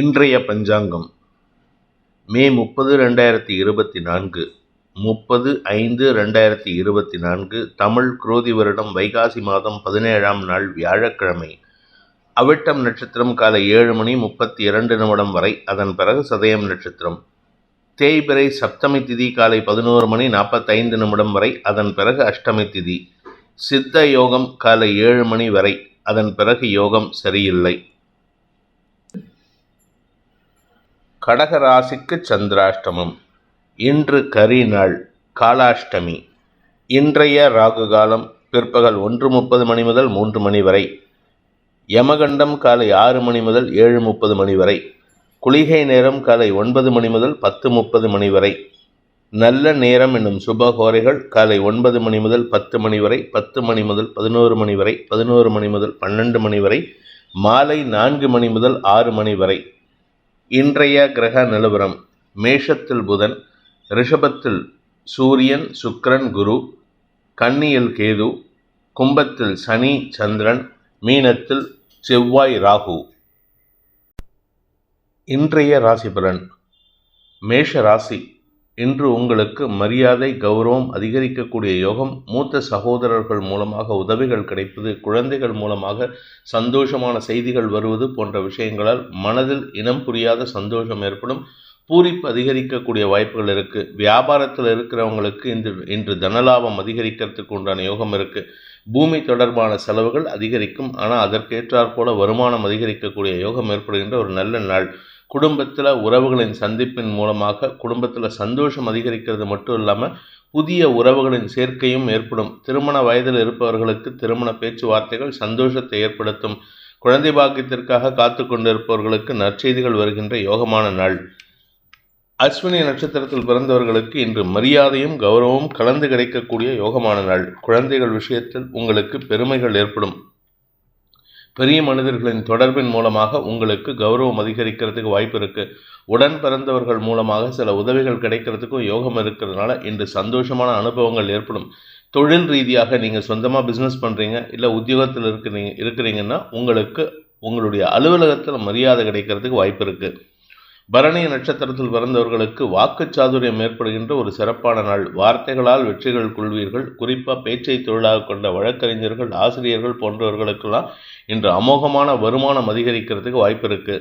இன்றைய பஞ்சாங்கம் மே முப்பது ரெண்டாயிரத்தி இருபத்தி நான்கு முப்பது ஐந்து ரெண்டாயிரத்தி இருபத்தி நான்கு தமிழ் குரோதி வருடம் வைகாசி மாதம் பதினேழாம் நாள் வியாழக்கிழமை. அவிட்டம் நட்சத்திரம் காலை ஏழு மணி முப்பத்தி இரண்டு நிமிடம் வரை அதன் பிறகு சதயம் நட்சத்திரம். தேய்பிறை சப்தமி திதி காலை பதினோரு மணி நாற்பத்தைந்து நிமிடம் வரை அதன் பிறகு அஷ்டமி திதி. சித்த யோகம் காலை ஏழு மணி வரை அதன் பிறகு யோகம் சரியில்லை. கடகராசிக்கு சந்திராஷ்டமம். இன்று கரி நாள் காலாஷ்டமி. இன்றைய ராகு காலம் பிற்பகல் ஒன்று முப்பது மணி முதல் மூன்று மணி வரை. யமகண்டம் காலை ஆறு மணி முதல் ஏழு முப்பது மணி வரை. குளிகை நேரம் காலை ஒன்பது மணி முதல் பத்து முப்பது மணி வரை. நல்ல நேரம் என்னும் சுபகோரைகள் காலை ஒன்பது மணி முதல் பத்து மணி வரை பத்து மணி முதல் பதினோரு மணி வரை பதினோரு மணி முதல் பன்னெண்டு மணி வரை மாலை நான்கு மணி முதல் ஆறு மணி வரை. இன்றைய கிரக நிலவரம் மேஷத்தில் புதன் ரிஷபத்தில் சூரியன் சுக்கிரன் குரு கன்னியில் கேது கும்பத்தில் சனி சந்திரன் மீனத்தில் செவ்வாய் ராகு. இன்றைய ராசி பலன் மேஷ ராசி. இன்று உங்களுக்கு மரியாதை கௌரவம் அதிகரிக்கக்கூடிய யோகம் மூத்த சகோதரர்கள் மூலமாக உதவிகள் கிடைப்பது குழந்தைகள் மூலமாக சந்தோஷமான செய்திகள் வருவது போன்ற விஷயங்களால் மனதில் இனம் புரியாத சந்தோஷம் ஏற்படும். பூரிப்பு அதிகரிக்கக்கூடிய வாய்ப்புகள் இருக்குது வியாபாரத்தில் இருக்கிறவங்களுக்கு இன்று இன்று தனலாபம் அதிகரிக்கிறதுக்கு உண்டான யோகம் இருக்குது பூமி தொடர்பான செலவுகள் அதிகரிக்கும். ஆனால் அதற்கேற்றாற்போல வருமானம் அதிகரிக்கக்கூடிய யோகம் ஏற்படுகின்ற ஒரு நல்ல நாள். குடும்பத்தில் உறவுகளின் சந்திப்பின் மூலமாக குடும்பத்தில் சந்தோஷம் அதிகரிக்கிறது மட்டும் இல்லாமல் புதிய உறவுகளின் சேர்க்கையும் ஏற்படும். திருமண வயதில் இருப்பவர்களுக்கு திருமண பேச்சுவார்த்தைகள் சந்தோஷத்தை ஏற்படுத்தும். குழந்தை பாக்கியத்திற்காக காத்து கொண்டிருப்பவர்களுக்கு நற்செய்திகள் வருகின்ற யோகமான நாள். அஸ்வினி நட்சத்திரத்தில் பிறந்தவர்களுக்கு இன்று மரியாதையும் கௌரவமும் கலந்து கிடைக்கக்கூடிய யோகமான நாள். குழந்தைகள் விஷயத்தில் உங்களுக்கு பெருமைகள் ஏற்படும். பெரிய மனிதர்களின் தொடர்பின் மூலமாக உங்களுக்கு கௌரவம் அதிகரிக்கிறதுக்கு வாய்ப்பு இருக்குது உடன் பிறந்தவர்கள் மூலமாக சில உதவிகள் கிடைக்கிறதுக்கும் யோகம் இருக்கிறதுனால இன்று சந்தோஷமான அனுபவங்கள் ஏற்படும். தொழில் ரீதியாக நீங்கள் சொந்தமாக பிஸ்னஸ் பண்ணுறீங்க இல்லை உத்தியோகத்தில் இருக்கிறீங்க இருக்கிறீங்கன்னா உங்களுக்கு உங்களுடைய அலுவலகத்தில் மரியாதை கிடைக்கிறதுக்கு வாய்ப்பு இருக்குது பரணி நட்சத்திரத்தில் பிறந்தவர்களுக்கு வாக்கு சாதுரியம் ஏற்படுகின்ற ஒரு சிறப்பான நாள். வார்த்தைகளால் வெற்றிகள் கொள்வீர்கள். குறிப்பாக பேச்சை தொழிலாக கொண்ட வழக்கறிஞர்கள் ஆசிரியர்கள் போன்றவர்களுக்கெல்லாம் இன்று அமோகமான வருமானம் அதிகரிக்கிறதுக்கு வாய்ப்பு இருக்கு.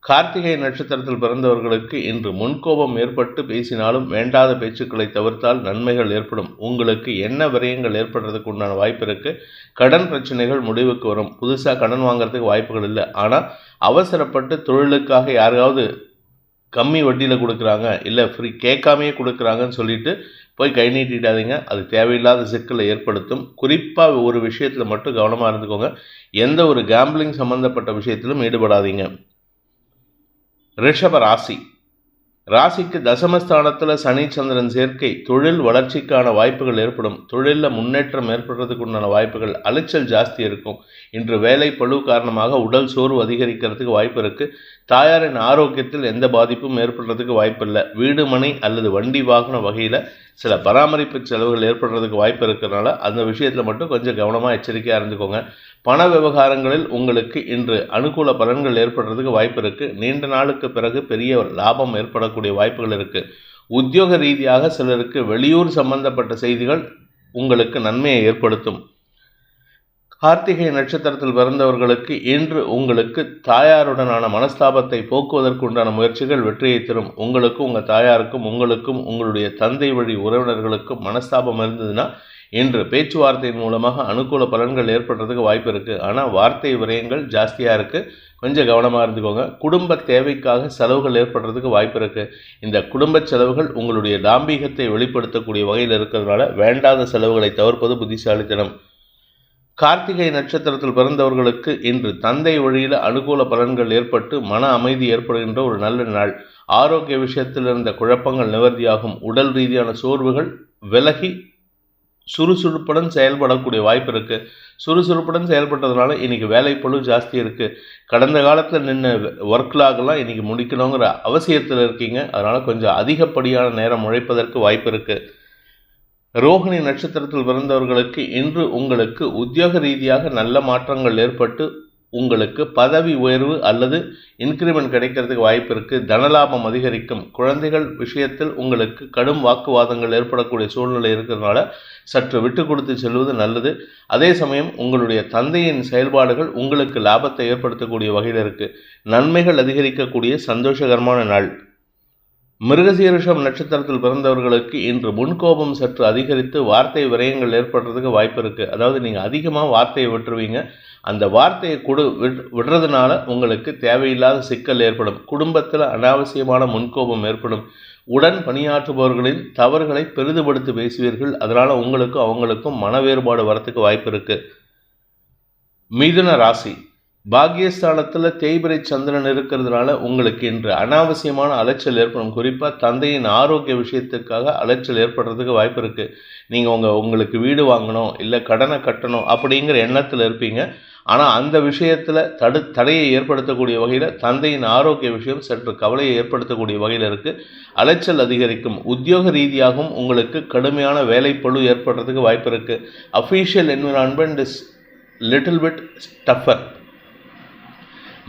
கார்த்திகை நட்சத்திரத்தில் பிறந்தவர்களுக்கு இன்று முன்கோபம் ஏற்பட்டு பேசினாலும் வேண்டாத பேச்சுக்களை தவிர்த்தால் நன்மைகள் ஏற்படும். உங்களுக்கு என்ன விரயங்கள் ஏற்படுறதுக்கு உண்டான வாய்ப்பு இருக்கு? கடன் பிரச்சனைகள் முடிவுக்கு வரும். புதுசாக கடன் வாங்குறதுக்கு வாய்ப்புகள் இல்லை. ஆனால் அவசரப்பட்டு தொழிலுக்காக யாராவது கம்மி வட்டியில் கொடுக்குறாங்க. இல்லை ஃப்ரீ கேட்காமையே கொடுக்குறாங்கன்னு சொல்லிட்டு போய் கை நீட்டிடாதீங்க. அது தேவையில்லாத சிக்கலை ஏற்படுத்தும். குறிப்பாக ஒரு விஷயத்தில் மட்டும் கவனமாக இருந்துக்கோங்க. எந்த ஒரு கேம்பிளிங் சம்மந்தப்பட்ட விஷயத்திலும் ஈடுபடாதீங்க. ரிஷப ராசி. ராசிக்கு தசமஸ்தானத்தில் சனி சந்திரன் சேர்க்கை தொழில் வளர்ச்சிக்கான வாய்ப்புகள் ஏற்படும். தொழிலில் முன்னேற்றம் ஏற்படுறதுக்கு உண்டான வாய்ப்புகள் அலைச்சல் ஜாஸ்தி இருக்கும். இன்று வேலை பழு காரணமாக உடல் சோர்வு அதிகரிக்கிறதுக்கு வாய்ப்பு இருக்குது தாயாரின் ஆரோக்கியத்தில் எந்த பாதிப்பும் ஏற்படுறதுக்கு வாய்ப்பு இல்லை வீடு மனை அல்லது வண்டி வாகன வகையில் சில பராமரிப்பு செலவுகள் ஏற்படுறதுக்கு வாய்ப்பு இருக்கிறதுனால அந்த விஷயத்தில் மட்டும் கொஞ்சம் கவனமாக எச்சரிக்கையாக இருந்துக்கோங்க. பண விவகாரங்களில் உங்களுக்கு இன்று அனுகூல பலன்கள் ஏற்படுறதுக்கு வாய்ப்பு இருக்குது நீண்ட நாளுக்கு பிறகு பெரிய லாபம் ஏற்படக்கூடிய வாய்ப்புகள் இருக்குது உத்தியோக ரீதியாக சிலருக்கு வெளியூர் சம்பந்தப்பட்ட செய்திகள் உங்களுக்கு நன்மையை ஏற்படுத்தும். கார்த்திகை நட்சத்திரத்தில் பிறந்தவர்களுக்கு இன்று உங்களுக்கு தாயாருடனான மனஸ்தாபத்தை போக்குவதற்கு உண்டான முயற்சிகள் வெற்றியை தரும். உங்களுக்கும் உங்கள் தாயாருக்கும் உங்களுக்கும் உங்களுடைய தந்தை வழி உறவினர்களுக்கும் மனஸ்தாபம் இருந்ததுன்னா இன்று பேச்சுவார்த்தையின் மூலமாக அனுகூல பலன்கள் ஏற்படுறதுக்கு வாய்ப்பு இருக்குது ஆனால் வார்த்தை விரயங்கள் ஜாஸ்தியாக இருக்குது கொஞ்சம் கவனமாக இருந்துக்கோங்க. குடும்ப தேவைக்காக செலவுகள் ஏற்படுறதுக்கு வாய்ப்பு இருக்குது இந்த குடும்ப செலவுகள் உங்களுடைய தாம்பீகத்தை வெளிப்படுத்தக்கூடிய வகையில் இருக்கிறதுனால வேண்டாத செலவுகளை தவிர்ப்பது புத்திசாலித்தனம். கார்த்திகை நட்சத்திரத்தில் பிறந்தவர்களுக்கு இன்று தந்தை வழியில் அனுகூல பலன்கள் ஏற்பட்டு மன அமைதி ஏற்படுகின்ற ஒரு நல்ல நாள். ஆரோக்கிய விஷயத்தில் இருந்த குழப்பங்கள் நிவர்த்தியாகும். உடல் ரீதியான சோர்வுகள் விலகி சுறுசுறுப்புடன் செயல்படக்கூடிய வாய்ப்பு இருக்குது சுறுசுறுப்புடன் செயல்பட்டதுனால இன்னைக்கு வேலை ஜாஸ்தி இருக்குது கடந்த காலத்தில் நின்று ஒர்க்லாகலாம் இன்றைக்கி இன்னைக்கு முடிக்கணுங்கிற அவசியத்தில் இருக்கீங்க. அதனால் கொஞ்சம் அதிகப்படியான நேரம் உழைப்பதற்கு வாய்ப்பு இருக்குது ரோகிணி நட்சத்திரத்தில் பிறந்தவர்களுக்கு இன்று உங்களுக்கு உத்தியோக ரீதியாக நல்ல மாற்றங்கள் ஏற்பட்டு உங்களுக்கு பதவி உயர்வு அல்லது இன்க்ரிமெண்ட் கிடைக்கிறதுக்கு வாய்ப்பு இருக்குது தனலாபம் அதிகரிக்கும். குழந்தைகள் விஷயத்தில் உங்களுக்கு கடும் வாக்குவாதங்கள் ஏற்படக்கூடிய சூழ்நிலை இருக்கிறதுனால சற்று விட்டு கொடுத்து செல்வது நல்லது. அதே சமயம் உங்களுடைய தந்தையின் செயல்பாடுகள் உங்களுக்கு லாபத்தை ஏற்படுத்தக்கூடிய வகையில் இருக்குது நன்மைகள் அதிகரிக்கக்கூடிய சந்தோஷகரமான நாள். மிருகசீரிஷம் நட்சத்திரத்தில் பிறந்தவர்களுக்கு இன்று முன்கோபம் சற்று அதிகரித்து வார்த்தை விரயங்கள் ஏற்படுறதுக்கு வாய்ப்பு இருக்குது அதாவது நீங்கள் அதிகமாக வார்த்தையை விட்டுருவீங்க. அந்த வார்த்தையை கொடு விடுறதுனால உங்களுக்கு தேவையில்லாத சிக்கல் ஏற்படும். குடும்பத்தில் அனாவசியமான முன்கோபம் ஏற்படும். உடன் பணியாற்றுபவர்களின் தவறுகளை பெரிதுபடுத்தி பேசுவீர்கள். அதனால் உங்களுக்கும் அவங்களுக்கும் மன வேறுபாடு வரத்துக்கு வாய்ப்பு இருக்குது மிதுன ராசி. பாக்யஸ்தானத்தில் தேய்பிரை சந்திரன் இருக்கிறதுனால உங்களுக்கு இன்று அனாவசியமான அலைச்சல் ஏற்படும். குறிப்பாக தந்தையின் ஆரோக்கிய விஷயத்துக்காக அலைச்சல் ஏற்படுறதுக்கு வாய்ப்பு இருக்குது நீங்கள் உங்கள் உங்களுக்கு வீடு வாங்கணும் இல்லை கடனை கட்டணும் அப்படிங்கிற எண்ணத்தில் இருப்பீங்க. ஆனால் அந்த விஷயத்தில் தடு தடையை ஏற்படுத்தக்கூடிய வகையில் தந்தையின் ஆரோக்கிய விஷயம் சற்று கவலையை ஏற்படுத்தக்கூடிய வகையில் இருக்குது அலைச்சல் அதிகரிக்கும். உத்தியோக ரீதியாகவும் உங்களுக்கு கடுமையான வேலைப்பளு ஏற்படுறதுக்கு வாய்ப்பு இருக்குது official environment is little bit tougher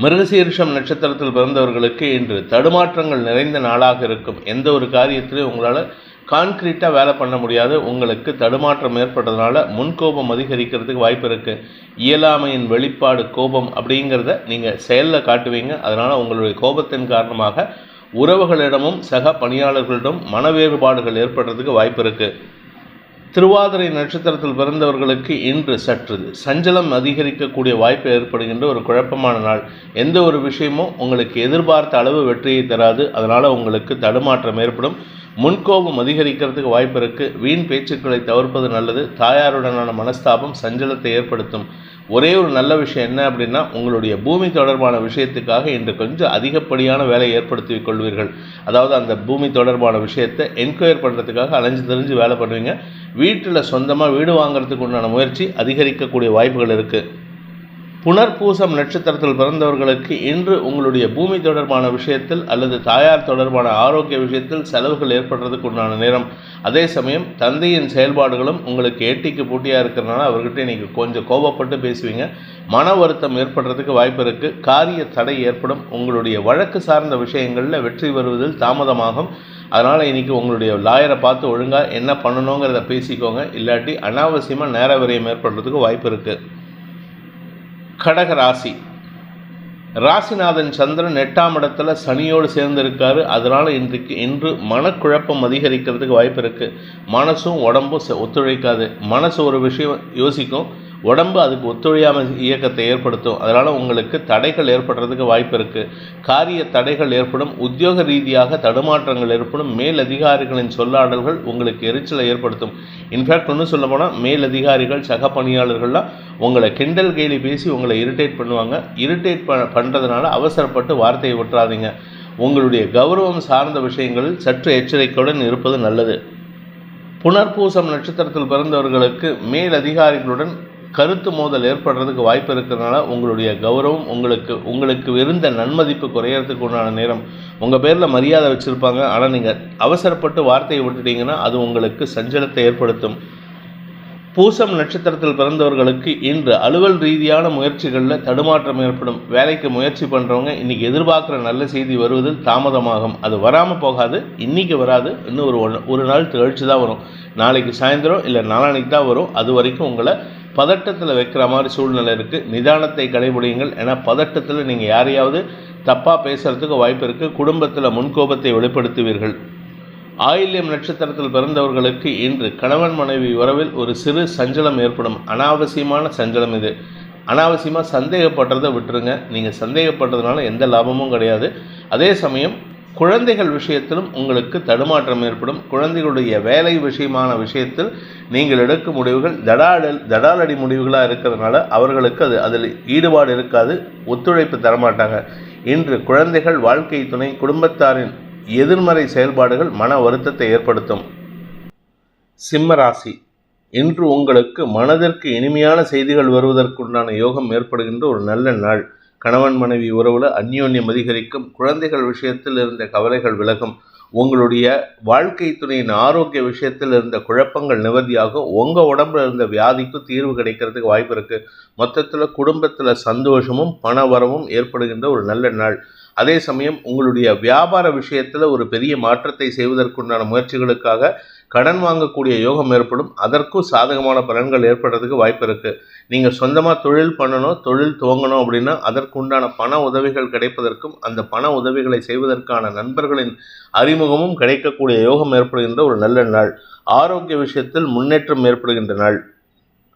மிருகசீரிஷம் நட்சத்திரத்தில் பிறந்தவர்களுக்கு இன்று தடுமாற்றங்கள் நிறைந்த நாளாக இருக்கும். எந்த ஒரு காரியத்திலையும் உங்களால் கான்க்ரீட்டாக வேலை பண்ண முடியாது. உங்களுக்கு தடுமாற்றம் ஏற்பட்டதுனால முன்கோபம் அதிகரிக்கிறதுக்கு வாய்ப்பு இருக்குது இயலாமையின் வெளிப்பாடு கோபம் அப்படிங்கிறத நீங்கள் செயலில் காட்டுவீங்க. அதனால் உங்களுடைய கோபத்தின் காரணமாக உறவுகளிடமும் சக பணியாளர்களிடம் மன வேறுபாடுகள் ஏற்படுறதுக்கு வாய்ப்பு இருக்குது திருவாதிரை நட்சத்திரத்தில் பிறந்தவர்களுக்கு இன்று சற்று சஞ்சலம் அதிகரிக்கக்கூடிய வாய்ப்பு ஏற்படுகின்ற ஒரு குழப்பமான நாள். எந்த ஒரு விஷயமும் உங்களுக்கு எதிர்பார்த்த அளவு வெற்றியை தராது. அதனால் உங்களுக்கு தடுமாற்றம் ஏற்படும். முன்கோபம் அதிகரிக்கிறதுக்கு வாய்ப்பு இருக்குது வீண் பேச்சுக்களை தவிர்ப்பது நல்லது. தாயாருடனான மனஸ்தாபம் சஞ்சலத்தை ஏற்படுத்தும். ஒரே ஒரு நல்ல விஷயம் என்ன அப்படின்னா உங்களுடைய பூமி தொடர்பான விஷயத்துக்காக இன்று கொஞ்சம் அதிகப்படியான வேலையை ஏற்படுத்தி கொள்வீர்கள். அதாவது அந்த பூமி தொடர்பான விஷயத்தை என்கொயர் பண்ணுறதுக்காக அலைஞ்சு தெரிஞ்சு வேலை பண்ணுவீங்க. வீட்டில் சொந்தமாக வீடு வாங்குறதுக்கு உண்டான முயற்சி அதிகரிக்கக்கூடிய வாய்ப்புகள் இருக்குது புனர்பூசம் நட்சத்திரத்தில் பிறந்தவர்களுக்கு இன்று உங்களுடைய பூமி தொடர்பான விஷயத்தில் அல்லது தாயார் தொடர்பான ஆரோக்கிய விஷயத்தில் செலவுகள் ஏற்படுறதுக்கு உண்டான நேரம். அதே சமயம் தந்தையின் செயல்பாடுகளும் உங்களுக்கு ஏட்டிக்கு போட்டியாக இருக்கிறனால அவர்கிட்ட நீங்கள் கொஞ்சம் கோபப்பட்டு பேசுவீங்க. மன வருத்தம் ஏற்படுறதுக்கு வாய்ப்பு இருக்குது காரிய தடை ஏற்படும். உங்களுடைய வழக்கு சார்ந்த விஷயங்களில் வெற்றி வருவதில் தாமதமாகும். அதனால் இன்றைக்கி உங்களுடைய லாயரை பார்த்து ஒழுங்காக என்ன பண்ணணுங்கிறத பேசிக்கோங்க. இல்லாட்டி அனாவசியமாக நேர விரயம் ஏற்படுறதுக்கு வாய்ப்பு இருக்குது கடக ராசி. ராசிநாதன் சந்திரன் எட்டாம் இடத்துல சனியோடு சேர்ந்திருக்காரு. அதனால் இன்றைக்கு இன்று மனக்குழப்பம் அதிகரிக்கிறதுக்கு வாய்ப்பு இருக்குது மனசும் உடம்பும் ஒத்துழைக்காது. மனசு ஒரு விஷயம் யோசிக்கும். உடம்பு அதுக்கு ஒத்துழையாமல் இயக்கத்தை ஏற்படுத்தும். அதனால் உங்களுக்கு தடைகள் ஏற்படுறதுக்கு வாய்ப்பு இருக்குது காரிய தடைகள் ஏற்படும். உத்தியோக ரீதியாக தடுமாற்றங்கள் ஏற்படும். மேல் அதிகாரிகளின் சொல்லாடல்கள் உங்களுக்கு எரிச்சலை ஏற்படுத்தும். இன்ஃபேக்ட் ஒன்றும் சொல்ல போனால் மேல் அதிகாரிகள் சக பணியாளர்கள்லாம் உங்களை கிண்டல் கேலி பேசி உங்களை இரிட்டேட் பண்ணுவாங்க. இரிட்டேட் ப பண்ணுறதுனால அவசரப்பட்டு வார்த்தையை விட்டுறாதீங்க உங்களுடைய கௌரவம் சார்ந்த விஷயங்களில் சற்று எச்சரிக்கையுடன் இருப்பது நல்லது. புனர்பூசம் நட்சத்திரத்தில் பிறந்தவர்களுக்கு மேல் அதிகாரிகளுடன் கருத்து மோதல் ஏற்படுறதுக்கு வாய்ப்பு இருக்கிறதுனால உங்களுடைய கௌரவம் உங்களுக்கு உங்களுக்கு இருந்த நன்மதிப்பு குறையறதுக்கு உண்டான நேரம் உங்கள் பேரில் மரியாதை வச்சுருப்பாங்க. ஆனால் நீங்கள் அவசரப்பட்டு வார்த்தையை விட்டுட்டீங்கன்னா அது உங்களுக்கு சஞ்சலத்தை ஏற்படுத்தும். பூசம் நட்சத்திரத்தில் பிறந்தவர்களுக்கு இன்று அலுவல் ரீதியான முயற்சிகளில் தடுமாற்றம் ஏற்படும். வேலைக்கு முயற்சி பண்ணுறவங்க இன்றைக்கி எதிர்பார்க்குற நல்ல செய்தி வருவது தாமதமாகும். அது வராமல் போகாது இன்றைக்கி வராது. இன்னும் ஒரு ஒன்று ஒரு நாள் கழிச்சு தான் வரும். நாளைக்கு சாயந்தரம் இல்லை நாளான்னைக்கு தான் வரும். அது வரைக்கும் உங்களை பதட்டத்தில் வைக்கிற மாதிரி சூழ்நிலை இருக்குது நிதானத்தை கடைபிடிங்கள் ஏன்னா பதட்டத்தில் நீங்கள் யாரையாவது தப்பாக பேசுகிறதுக்கு வாய்ப்பு இருக்குது குடும்பத்தில் முன்கோபத்தை வெளிப்படுத்துவீர்கள். ஆயில்யம் நட்சத்திரத்தில் பிறந்தவர்களுக்கு இன்று கணவன் மனைவி உறவில் ஒரு சிறு சஞ்சலம் ஏற்படும். அனாவசியமான சஞ்சலம் இது. அனாவசியமாக சந்தேகப்படுறதை விட்டுருங்க. நீங்கள் சந்தேகப்படுறதுனால எந்த லாபமும் கிடையாது. அதே சமயம் குழந்தைகள் விஷயத்திலும் உங்களுக்கு தடுமாற்றம் ஏற்படும். குழந்தைகளுடைய வேலை விஷயமான விஷயத்தில் நீங்கள் எடுக்கும் முடிவுகள் தடாடல் தடாலடி முடிவுகளாக இருக்கிறதுனால அவர்களுக்கு அது அதில் ஈடுபாடு இருக்காது ஒத்துழைப்பு தரமாட்டாங்க. இன்று குழந்தைகள் வாழ்க்கை துணை குடும்பத்தாரின் எதிர்மறை செயல்பாடுகள் மன வருத்தத்தை ஏற்படுத்தும். சிம்ம ராசி. இன்று உங்களுக்கு மனதிற்கு இனிமையான செய்திகள் வருவதற்குண்டான யோகம் ஏற்படுகின்ற ஒரு நல்ல நாள். கணவன் மனைவி உறவில் அந்யோன்யம் அதிகரிக்கும். குழந்தைகள் விஷயத்தில் இருந்த கவலைகள் விலகும். உங்களுடைய வாழ்க்கை துணையின் ஆரோக்கிய விஷயத்தில் இருந்த குழப்பங்கள் நிவர்த்தியாகும். உங்கள் உடம்புல இருந்த வியாதிக்கு தீர்வு கிடைக்கிறதுக்கு வாய்ப்பு இருக்குது மொத்தத்தில் குடும்பத்தில் சந்தோஷமும் பண வரவும் ஏற்படுகின்ற ஒரு நல்ல நாள். அதே சமயம் உங்களுடைய வியாபார விஷயத்தில் ஒரு பெரிய மாற்றத்தை செய்வதற்குண்டான முயற்சிகளுக்காக கடன் வாங்கக்கூடிய யோகம் ஏற்படும். அதற்கும் சாதகமான பலன்கள் ஏற்படுறதுக்கு வாய்ப்பு இருக்குது நீங்கள் சொந்தமாக தொழில் பண்ணணும் தொழில் துவங்கணும் அப்படின்னா அதற்குண்டான பண உதவிகள் கிடைப்பதற்கும் அந்த பண உதவிகளை செய்வதற்கான நண்பர்களின் அறிமுகமும் கிடைக்கக்கூடிய யோகம் ஏற்படுகின்ற ஒரு நல்ல நாள். ஆரோக்கிய விஷயத்தில் முன்னேற்றம் ஏற்படுகின்ற நாள்.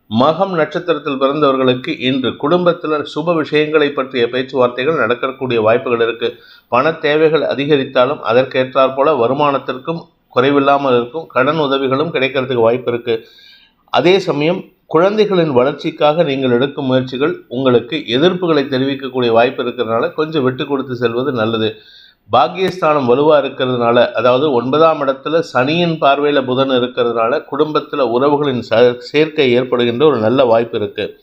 மகம் நட்சத்திரத்தில் பிறந்தவர்களுக்கு இன்று குடும்பத்தில் சுப விஷயங்களை பற்றிய பேச்சுவார்த்தைகள் நடக்கக்கூடிய வாய்ப்புகள் இருக்கு. பண தேவைகள் அதிகரித்தாலும் அதற்கேற்றாற் போல வருமானத்திற்கும் குறைவில்லாமல் இருக்கும் கடன் உதவிகளும் கிடைக்கிறதுக்கு வாய்ப்பு இருக்கு. அதே சமயம் குழந்தைகளின் வளர்ச்சிக்காக நீங்கள் எடுக்கும் முயற்சிகள் உங்களுக்கு எதிர்ப்புகளை தெரிவிக்கக்கூடிய வாய்ப்பு இருக்கிறதுனால கொஞ்சம் விட்டு கொடுத்து செல்வது நல்லது. பாக்கியஸ்தானம் வலுவாக இருக்கிறதுனால அதாவது ஒன்பதாம் இடத்துல சனியின் பார்வையில் புதன் இருக்கிறதுனால குடும்பத்தில் உறவுகளின் ச சேர்க்கை ஏற்படுகின்ற ஒரு நல்ல வாய்ப்பு இருக்குது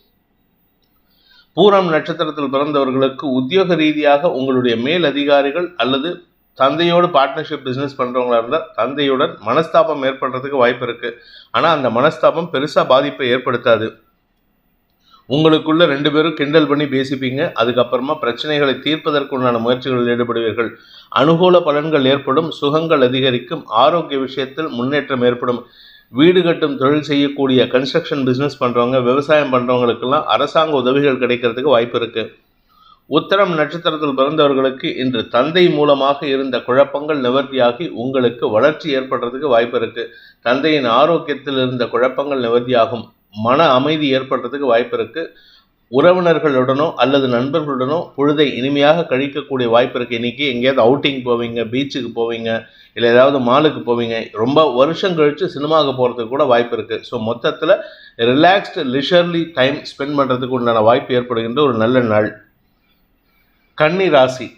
பூரம் நட்சத்திரத்தில் பிறந்தவர்களுக்கு உத்தியோக ரீதியாக உங்களுடைய மேல் அதிகாரிகள் அல்லது தந்தையோடு பார்ட்னர்ஷிப் பிஸ்னஸ் பண்ணுறவங்களா இருந்தால் தந்தையுடன் மனஸ்தாபம் ஏற்படுறதுக்கு வாய்ப்பு இருக்குது ஆனால் அந்த மனஸ்தாபம் பெருசாக பாதிப்பை ஏற்படுத்தாது. உங்களுக்குள்ள ரெண்டு பேரும் கிண்டல் பண்ணி பேசிப்பீங்க. அதுக்கப்புறமா பிரச்சனைகளை தீர்ப்பதற்குண்டான முயற்சிகளில் ஈடுபடுவீர்கள். அனுகூல பலன்கள் ஏற்படும் சுகங்கள் அதிகரிக்கும் ஆரோக்கிய விஷயத்தில் முன்னேற்றம் ஏற்படும். வீடு கட்டும் தொழில் செய்யக்கூடிய கன்ஸ்ட்ரக்ஷன் பிஸ்னஸ் பண்ணுறவங்க விவசாயம் பண்ணுறவங்களுக்கெல்லாம் அரசாங்க உதவிகள் கிடைக்கிறதுக்கு வாய்ப்பு இருக்குது உத்தரம் நட்சத்திரத்தில் பிறந்தவர்களுக்கு இன்று தந்தை மூலமாக இருந்த குழப்பங்கள் நிவர்த்தியாகி உங்களுக்கு வளர்ச்சி ஏற்படுறதுக்கு வாய்ப்பு இருக்குது தந்தையின் ஆரோக்கியத்தில் இருந்த குழப்பங்கள் நிவர்த்தியாகும். மன அமைதி ஏற்படுறதுக்கு வாய்ப்பு இருக்குது உறவினர்களுடனோ அல்லது நண்பர்களுடனோ பொழுதை இனிமையாக கழிக்கக்கூடிய வாய்ப்பு இருக்குது இன்றைக்கி எங்கேயாவது அவுட்டிங் போவீங்க பீச்சுக்கு போவீங்க இல்லை ஏதாவது மாலுக்கு போவீங்க. ரொம்ப வருஷம் கழித்து சினிமாவுக்கு போகிறதுக்கு கூட வாய்ப்பு இருக்குது ஸோ மொத்தத்தில் ரிலாக்ஸ்டு லிஷர்லி டைம் ஸ்பெண்ட் பண்ணுறதுக்கு உண்டான வாய்ப்பு ஏற்படுகின்ற ஒரு நல்ல நாள். கன்னி ராசி.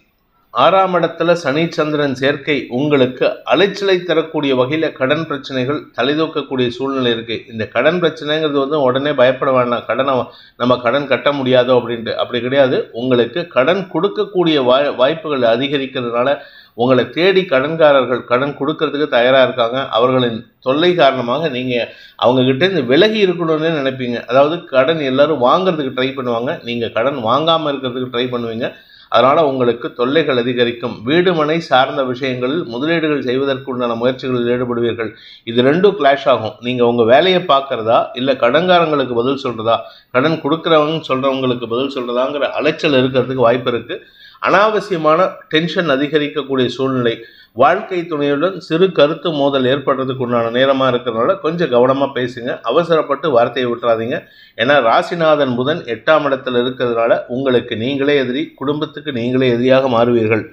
ஆறாம் இடத்துல சனி சந்திரன் சேர்க்கை உங்களுக்கு அலைச்சலை தரக்கூடிய வகையில் கடன் பிரச்சனைகள் தலைதூக்கக்கூடிய சூழ்நிலை இருக்குது இந்த கடன் பிரச்சனைங்கிறது வந்து உடனே பயப்பட வேண்டாம். கடனை நம்ம கடன் கட்ட முடியாதோ அப்படின்ட்டு. அப்படி கிடையாது. உங்களுக்கு கடன் கொடுக்கக்கூடிய வாய் வாய்ப்புகள் அதிகரிக்கிறதுனால உங்களை தேடி கடன்காரர்கள் கடன் கொடுக்கறதுக்கு தயாராக இருக்காங்க. அவர்களின் தொல்லை காரணமாக நீங்கள் அவங்கக்கிட்ட இந்த விலகி இருக்கணும்னு நினைப்பீங்க. அதாவது கடன் எல்லோரும் வாங்குறதுக்கு ட்ரை பண்ணுவாங்க. நீங்கள் கடன் வாங்காமல் இருக்கிறதுக்கு ட்ரை பண்ணுவீங்க. அதனால் உங்களுக்கு தொல்லைகள் அதிகரிக்கும். வீடு மனை சார்ந்த விஷயங்களில் முதலீடுகள் செய்வதற்குண்டான முயற்சிகளில் ஈடுபடுவீர்கள். இது ரெண்டும் கிளாஷ் ஆகும். நீங்கள் உங்கள் வேலையை பார்க்குறதா? இல்லை கடன்காரங்களுக்கு பதில் சொல்கிறதா கடன் கொடுக்குறவங்க சொல்கிறவங்களுக்கு பதில் சொல்கிறதாங்கிற அலைச்சல் இருக்கிறதுக்கு வாய்ப்பு இருக்குது அனாவசியமான டென்ஷன் அதிகரிக்கக்கூடிய சூழ்நிலை. வாழ்க்கை துணையுடன் சிறு கருத்து மோதல் ஏற்படுறதுக்கு உண்டான நேரமாக இருக்கிறதுனால கொஞ்சம் கவனமாக பேசுங்க. அவசரப்பட்டு வார்த்தையை விட்டுறாதீங்க. ஏன்னா ராசிநாதன் புதன் எட்டாம் இடத்துல இருக்கிறதுனால உங்களுக்கு நீங்களே எதிரி குடும்பத்துக்கு நீங்களே எதிரியாக மாறுவீர்கள்.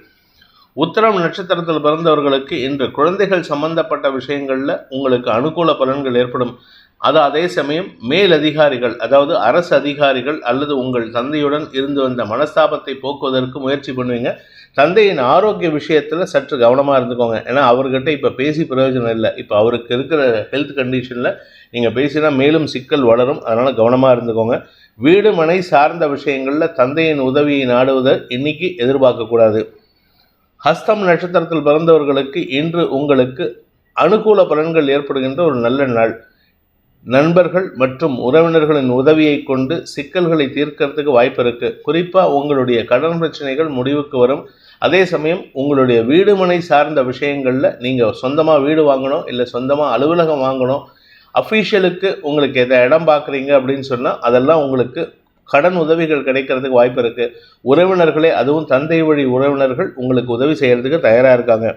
உத்தரம் நட்சத்திரத்தில் பிறந்தவர்களுக்கு இன்று குழந்தைகள் சம்பந்தப்பட்ட விஷயங்களில் உங்களுக்கு அனுகூல பலன்கள் ஏற்படும். அது அதே சமயம் மேல் அதிகாரிகள் அதாவது அரசு அதிகாரிகள் அல்லது உங்கள் தந்தையுடன் இருந்து வந்த மனஸ்தாபத்தை போக்குவதற்கு முயற்சி பண்ணுவீங்க. தந்தையின் ஆரோக்கிய விஷயத்தில் சற்று கவனமாக இருந்துக்கோங்க. ஏன்னா அவர்கிட்ட இப்போ பேசி பிரயோஜனம் இல்லை. இப்போ அவருக்கு இருக்கிற ஹெல்த் கண்டிஷனில் நீங்கள் பேசினா மேலும் சிக்கல் வளரும். அதனால் கவனமாக இருந்துக்கோங்க. வீடு மனை சார்ந்த விஷயங்களில் தந்தையின் உதவியை நாடுவதை இன்னைக்கு எதிர்பார்க்கக்கூடாது ஹஸ்தம் நட்சத்திரத்தில் பிறந்தவர்களுக்கு இன்று உங்களுக்கு அனுகூல பலன்கள் ஏற்படுகின்ற ஒரு நல்ல நாள். நண்பர்கள் மற்றும் உறவினர்களின் உதவியை கொண்டு சிக்கல்களை தீர்க்கறதுக்கு வாய்ப்பு இருக்குது குறிப்பாக உங்களுடைய கடன் பிரச்சனைகள் முடிவுக்கு வரும். அதே சமயம் உங்களுடைய வீடுமனை சார்ந்த விஷயங்களில் நீங்கள் சொந்தமாக வீடு வாங்கணும் இல்லை சொந்தமாக அலுவலகம் வாங்கணும் அஃபீஷியலுக்கு உங்களுக்கு எதை இடம் பார்க்குறீங்க அப்படின்னு சொன்னால் அதெல்லாம் உங்களுக்கு கடன் உதவிகள் கிடைக்கிறதுக்கு வாய்ப்பு இருக்குது உறவினர்களே அதுவும் தந்தை வழி உறவினர்கள் உங்களுக்கு உதவி செய்கிறதுக்கு தயாராக இருக்காங்க.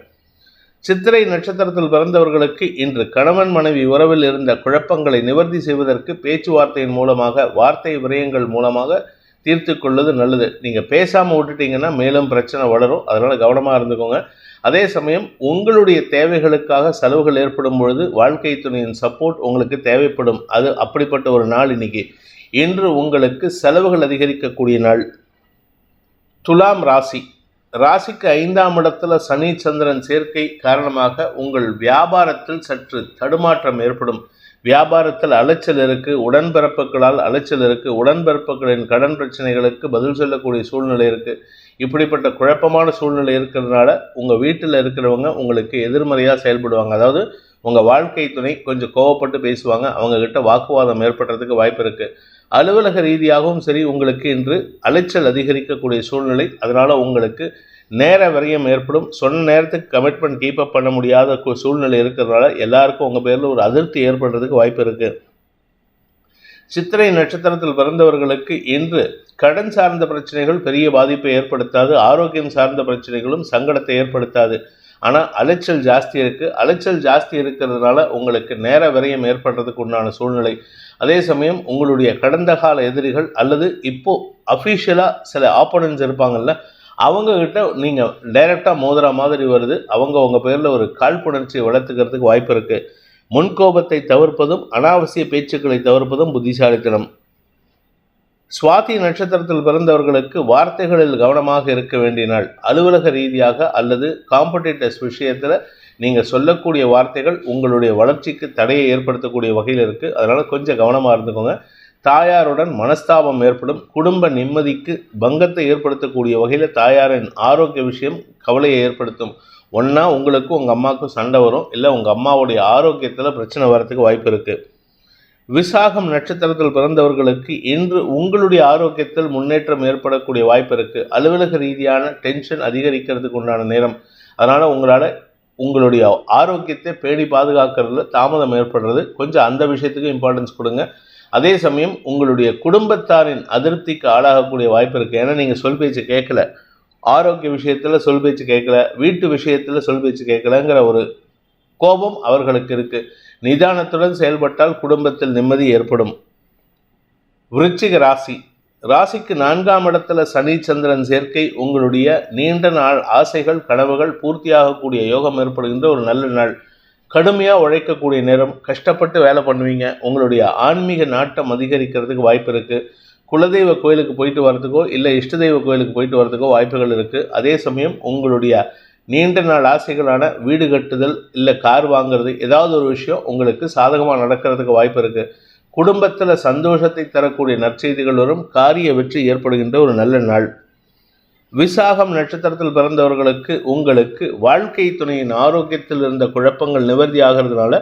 சித்திரை நட்சத்திரத்தில் பிறந்தவர்களுக்கு இன்று கணவன் மனைவி உறவில் இருந்த குழப்பங்களை நிவர்த்தி செய்வதற்கு பேச்சுவார்த்தையின் மூலமாக வார்த்தை விரயங்கள் மூலமாக தீர்த்து கொள்வது நல்லது. நீங்கள் பேசாமல் விட்டுட்டீங்கன்னா மேலும் பிரச்சனை வளரும். அதனால் கவனமாக இருந்துக்கோங்க. அதே சமயம் உங்களுடைய தேவைகளுக்காக செலவுகள் ஏற்படும் பொழுது வாழ்க்கை துணையின் சப்போர்ட் உங்களுக்கு தேவைப்படும். அது அப்படிப்பட்ட ஒரு நாள் இன்னைக்கு. இன்று உங்களுக்கு செலவுகள் அதிகரிக்கக்கூடிய நாள். துலாம் ராசி. ராசிக்கு ஐந்தாம் இடத்துல சனி சந்திரன் சேர்க்கை காரணமாக உங்கள் வியாபாரத்தில் சற்று தடுமாற்றம் ஏற்படும். வியாபாரத்தில் அலைச்சல் இருக்குது உடன்பிறப்புகளால் அலைச்சல் இருக்குது உடன்பிறப்புகளின் கடன் பிரச்சனைகளுக்கு பதில் சொல்லக்கூடிய சூழ்நிலை இருக்குது இப்படிப்பட்ட குழப்பமான சூழ்நிலை இருக்கிறதுனால உங்கள் வீட்டில் இருக்கிறவங்க உங்களுக்கு எதிர்மறையாக செயல்படுவாங்க. அதாவது உங்கள் வாழ்க்கை துணை கொஞ்சம் கோவப்பட்டு பேசுவாங்க. அவங்கக்கிட்ட வாக்குவாதம் ஏற்படுறதுக்கு வாய்ப்பு இருக்குது அலுவலக ரீதியாகவும் சரி உங்களுக்கு இன்று அலைச்சல் அதிகரிக்கக்கூடிய சூழ்நிலை. அதனால் உங்களுக்கு நேர விரயம் ஏற்படும். சொன்ன நேரத்துக்கு கமிட்மெண்ட் கீப் அப் பண்ண முடியாத சூழ்நிலை இருக்கிறதுனால எல்லாருக்கும் உங்கள் பேரில் ஒரு அதிருப்தி ஏற்படுறதுக்கு வாய்ப்பு இருக்குது சித்திரை நட்சத்திரத்தில் பிறந்தவர்களுக்கு இன்று கடன் சார்ந்த பிரச்சனைகள் பெரிய பாதிப்பை ஏற்படுத்தாது. ஆரோக்கியம் சார்ந்த பிரச்சனைகளும் சங்கடத்தை ஏற்படுத்தாது. ஆனால் அலைச்சல் ஜாஸ்தி இருக்குது அலைச்சல் ஜாஸ்தி இருக்கிறதுனால உங்களுக்கு நேர விரயம் ஏற்படுறதுக்கு உண்டான சூழ்நிலை. அதே சமயம் உங்களுடைய கடந்த கால எதிரிகள் அல்லது இப்போது அஃபீஷியலாக சில ஆப்போனன்ஸ் இருப்பாங்கல்ல அவங்கக்கிட்ட நீங்கள் டைரெக்டாக மோதுகிற மாதிரி வருது. அவங்க உங்கள் பேரில் ஒரு காழ்ப்புணர்ச்சியை வளர்த்துக்கிறதுக்கு வாய்ப்பு இருக்குது முன்கோபத்தை தவிர்ப்பதும் அனாவசிய பேச்சுக்களை தவிர்ப்பதும் புத்திசாலித்தனம். சுவாதி நட்சத்திரத்தில் பிறந்தவர்களுக்கு வார்த்தைகளில் கவனமாக இருக்க வேண்டிய நாள் அலுவலக ரீதியாக அல்லது காம்படிட்டர்ஸ் விஷயத்தில் நீங்கள் சொல்லக்கூடிய வார்த்தைகள் உங்களுடைய வளர்ச்சிக்கு தடையை ஏற்படுத்தக்கூடிய வகையில் இருக்குது அதனால் கொஞ்சம் கவனமாக இருந்துக்கோங்க. தாயாருடன் மனஸ்தாபம் ஏற்படும் குடும்ப நிம்மதிக்கு பங்கத்தை ஏற்படுத்தக்கூடிய வகையில் தாயாரின் ஆரோக்கிய விஷயம் கவலையை ஏற்படுத்தும். ஒன்றா உங்களுக்கும் உங்கள் அம்மாவுக்கும் சண்டை வரும். இல்லை உங்கள் அம்மாவுடைய ஆரோக்கியத்தில் பிரச்சனை வரத்துக்கு வாய்ப்பு இருக்குது விசாகம் நட்சத்திரத்தில் பிறந்தவர்களுக்கு இன்று உங்களுடைய ஆரோக்கியத்தில் முன்னேற்றம் ஏற்படக்கூடிய வாய்ப்பு இருக்குது அலுவலக ரீதியான டென்ஷன் அதிகரிக்கிறதுக்கு உண்டான நேரம். அதனால் உங்களால் உங்களுடைய ஆரோக்கியத்தை பேணி பாதுகாக்கிறதுல தாமதம் ஏற்படுறது. கொஞ்சம் அந்த விஷயத்துக்கு இம்பார்ட்டன்ஸ் கொடுங்க. அதே சமயம் உங்களுடைய குடும்பத்தாரின் அதிருப்திக்கு ஆளாகக்கூடிய வாய்ப்பு இருக்குது ஏன்னா நீங்கள் சொல் பேச்சு கேட்கல. ஆரோக்கிய விஷயத்தில் சொல் பேச்சு கேட்கல. வீட்டு விஷயத்தில் சொல் பேச்சு கேட்கலங்கிற ஒரு கோபம் அவர்களுக்கு இருக்கு. நிதானத்துடன் செயல்பட்டால் குடும்பத்தில் நிம்மதி ஏற்படும். விருச்சிக ராசி. ராசிக்கு நான்காம் இடத்துல சனி சந்திரன் சேர்க்கை உங்களுடைய நீண்ட நாள் ஆசைகள் கனவுகள் பூர்த்தியாகக்கூடிய யோகம் ஏற்படுகின்ற ஒரு நல்ல நாள். கடுமையாக உழைக்கக்கூடிய நேரம் கஷ்டப்பட்டு வேலை பண்ணுவீங்க. உங்களுடைய ஆன்மீக நாட்டம் அதிகரிக்கிறதுக்கு வாய்ப்பு இருக்குது குலதெய்வ கோயிலுக்கு போயிட்டு வரதுக்கோ இல்லை இஷ்ட தெய்வ கோயிலுக்கு போயிட்டு வரதுக்கோ வாய்ப்புகள் இருக்குது அதே சமயம் உங்களுடைய நீண்ட நாள் ஆசைகளான வீடு கட்டுதல் இல்லை கார் வாங்குறது ஏதாவது ஒரு விஷயம் உங்களுக்கு சாதகமாக நடக்கிறதுக்கு வாய்ப்பு இருக்குது குடும்பத்தில் சந்தோஷத்தை தரக்கூடிய நற்செய்திகள் வரும். காரிய வெற்றி ஏற்படுகின்ற ஒரு நல்ல நாள். விசாகம் நட்சத்திரத்தில் பிறந்தவர்களுக்கு உங்களுக்கு வாழ்க்கை துணையின் ஆரோக்கியத்தில் இருந்த குழப்பங்கள் நிவர்த்தி ஆகிறதுனால